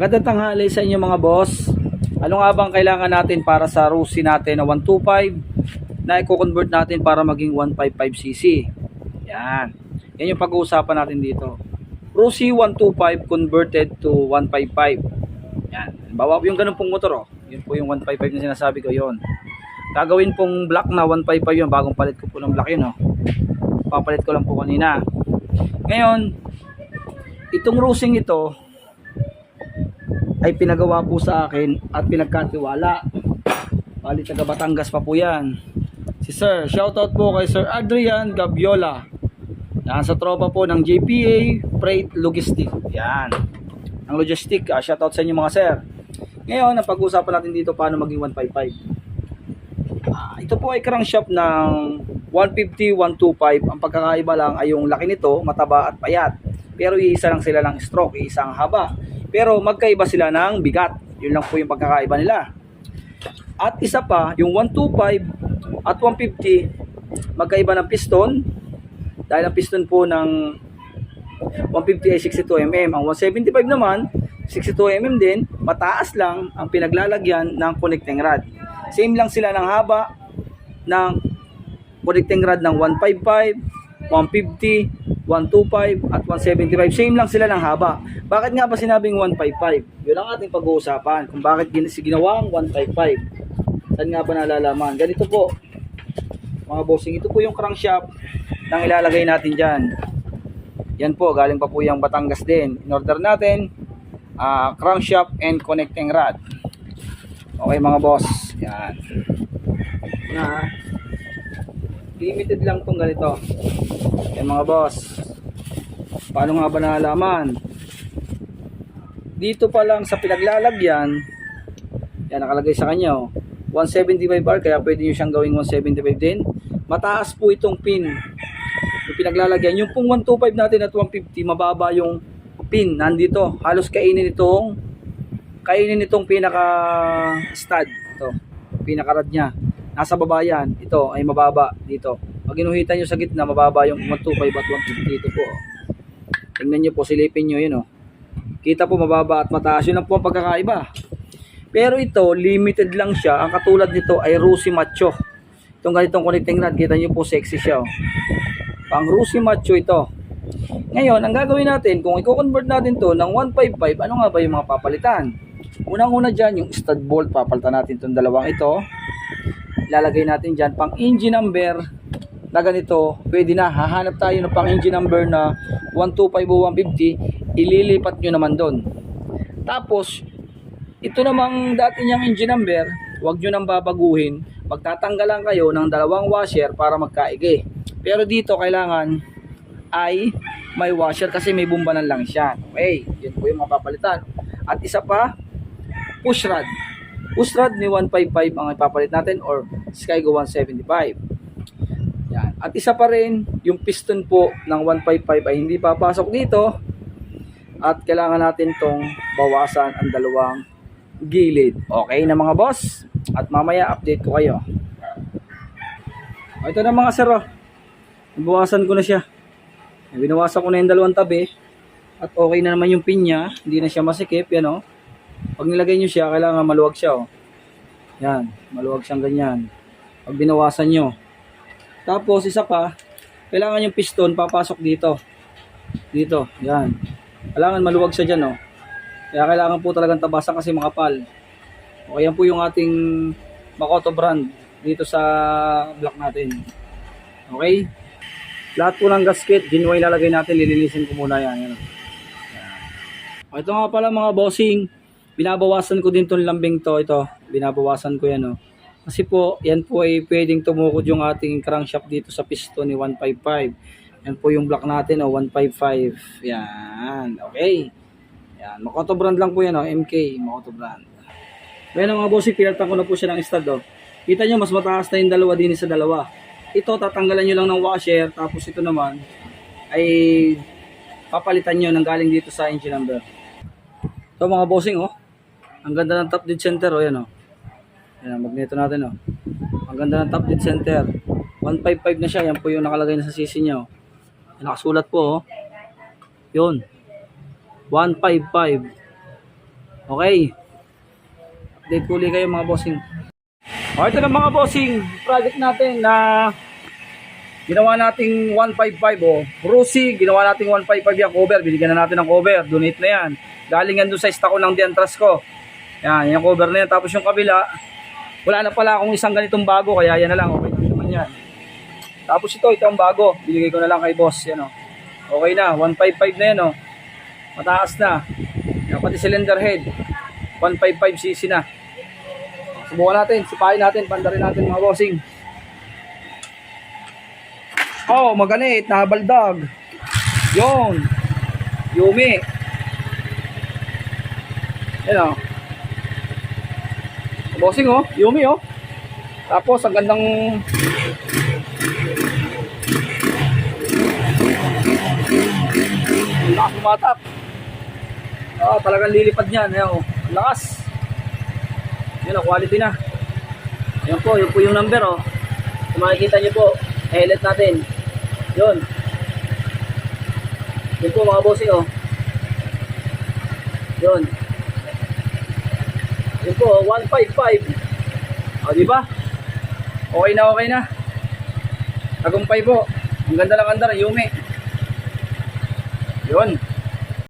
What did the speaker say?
Magandang tanghali sa inyo mga boss. Ano nga bang kailangan natin para sa Rusi natin na 125 na i-convert natin para maging 155cc? Yan. Yan yung pag-uusapan natin dito. Rusi 125 converted to 155. Yan. Bawa yung ganun pong motor oh. Yun po yung 155 na sinasabi ko yon. Gagawin pong black na 155 yun. Bagong palit ko po ng black yun oh. Papalit ko lang po kanina. Ngayon, itong rusing ito ay pinagawa po sa akin at pinagkatiwala. Bali taga Batangas pa po yan. Si Sir, shoutout po kay Sir Adrian Gabiola. Yan sa tropa po ng JPA Freight Logistic. Yan. Ang logistic, ah, shoutout sa inyo mga sir. Ngayon, ang pag-uusapan natin dito paano maging 155. Ah, ito po ay crankshaft ng 150, 125. Ang pagkakaiba lang ay yung laki nito, mataba at payat. Pero iisa lang sila ng stroke, isang haba. Pero magkaiba sila ng bigat. Yun lang po yung pagkakaiba nila. At isa pa, yung 125 at 150, magkaiba ng piston. Dahil ang piston po ng 150 ay 62 mm. Ang 175 naman, 62 mm din, mataas lang ang pinaglalagyan ng connecting rod. Same lang sila ng haba ng connecting rod ng 155, 150, 125 at 175. Same lang sila ng haba. Bakit nga ba sinabing 155? Yun ang ating pag-uusapan kung bakit gin- ginawang 155. Saan nga ba nalalaman? Ganito po. Mga bossing, ito po yung crankshaft nang ilalagay natin dyan. Yan po, galing pa po yung Batangas din. In order natin, ah, crankshaft and connecting rod. Okay mga boss. Yan. Na, limited lang tong ganito. Yan mga boss. Paano nga ba nalaman? Dito pa lang sa pinaglalagyan, yan nakalagay sa kanya oh. 175 bar kaya pwede nyo siyang gawing 175 din. Mataas po itong pin. Yung pinaglalagyan. Yung pong 125 natin at 150, mababa yung pin. Nandito. Halos kainin itong kainin itong pinaka stud. Ito. Pinaka rod niya. Nasa baba yan. Ito ay mababa dito. Pag inuhitan nyo sa gitna, mababa yung 125 at 150 ito po. Tingnan nyo po, silipin nyo yun oh. Kita po mababa at mataas. Yun ang po ang pagkakaiba. Pero ito, limited lang siya. Ang katulad nito ay Rusi Macho. Itong ganitong connecting rod, kita nyo po sexy siya. Oh. Pang Rusi Macho ito. Ngayon, ang gagawin natin, kung i-convert natin to ng 155, ano nga ba yung mga papalitan? Unang-una dyan, yung stud bolt, papalitan natin itong dalawang ito. Ilalagay natin dyan, pang engine number na ganito, pwede na. Hahanap tayo ng pang engine number na 125 o 150, ililipat nyo naman doon. Tapos, ito namang dati niyang engine number, huwag nyo nang babaguhin. Magtatanggalan kayo ng dalawang washer para magkaigi. Pero dito kailangan ay may washer kasi may bumbanan lang siya. Okay, yun po yung mapapalitan. At isa pa, push rod. Push rod ni 155 ang ipapalit natin or Skygo 175. Yan. At isa pa rin, yung piston po ng 155 ay hindi papasok dito. At kailangan natin tong bawasan ang dalawang gilid. Okay na mga boss. At mamaya update ko kayo. Ito na mga sir. oh. Ko na siya. Binawasan ko na yung dalawang tabi. At okay na naman yung pin niya. Hindi na siya masikip. Yan o. Pag nilagay nyo siya, kailangan maluwag siya o. Yan. Maluwag siyang ganyan. Pag binawasan nyo. Tapos isa pa, kailangan yung piston papasok dito. Dito. Yan. Kailangan maluwag siya dyan o. Kaya kailangan po talagang tabasan kasi makapal. O yan po yung ating Makoto brand dito sa block natin. Okay? Lahat po ng gasket, ginwa ilalagay natin, lilinisin ko muna yan. yan. Ito nga pala mga bossing, binabawasan ko din tong lambing to, ito, binabawasan ko yan o. Kasi po, yan po ay pwedeng tumukod yung ating crankshaft dito sa piston ni 155. Yan po yung block natin o, 155. Yan, okay. Yan, Makoto brand lang po yan o, MK, Makoto brand. Kaya mga bossing, pinaltan ko na po siya ng stud o. Kita nyo, mas mataas na yung dalawa din sa dalawa. Ito, tatanggalan nyo lang ng washer, tapos ito naman, ay papalitan nyo ng galing dito sa engine number. Ito mga bossing, oh. Ang ganda ng top dead center, oh, yan, oh. Yan, magneto natin, oh. Ang ganda ng top dead center. 155 na siya, yan po yung nakalagay na sa sisi niya, oh. Yan, nakasulat po, oh. Yun. 155. Okay. Update ko ulit kayo mga bossing. O, ito na mga bossing. Project natin na ginawa nating 155 o. Rusi, ginawa nating 155 yung cover. Binigyan na natin ng cover. Donate na yan. Galing yan doon sa stock ko ng Diantras ko. Yan, yung cover na yan. Tapos yung kabila, wala na pala akong isang ganitong bago. Kaya yan na lang. Okay na naman yan. Tapos ito, ito ang bago. Binigay ko na lang kay boss. Yan o. Okay na. 155 na yan o. Mataas na. Yan, pati cylinder head. 155cc na. Subukan natin, sipahin natin, pandarin natin mga bossing. Oh, maganit, nabaldag. Yon. Yumi. Yan oh. Bossing oh, Yumi oh. Tapos ang gandang Ang lakas bumatak. Ah, talagang lilipad niyan. Ayan oh. Lakas. Yan o, quality na. Yan po, yun po yung number o. Kung makikita nyo po, highlight natin. Yun. Yun po mga bossing o. Yun. Yun po, 155. O, di ba? Okay na, okay na. Tagumpay po. Ang ganda lang ganda ng Yumi. Yun.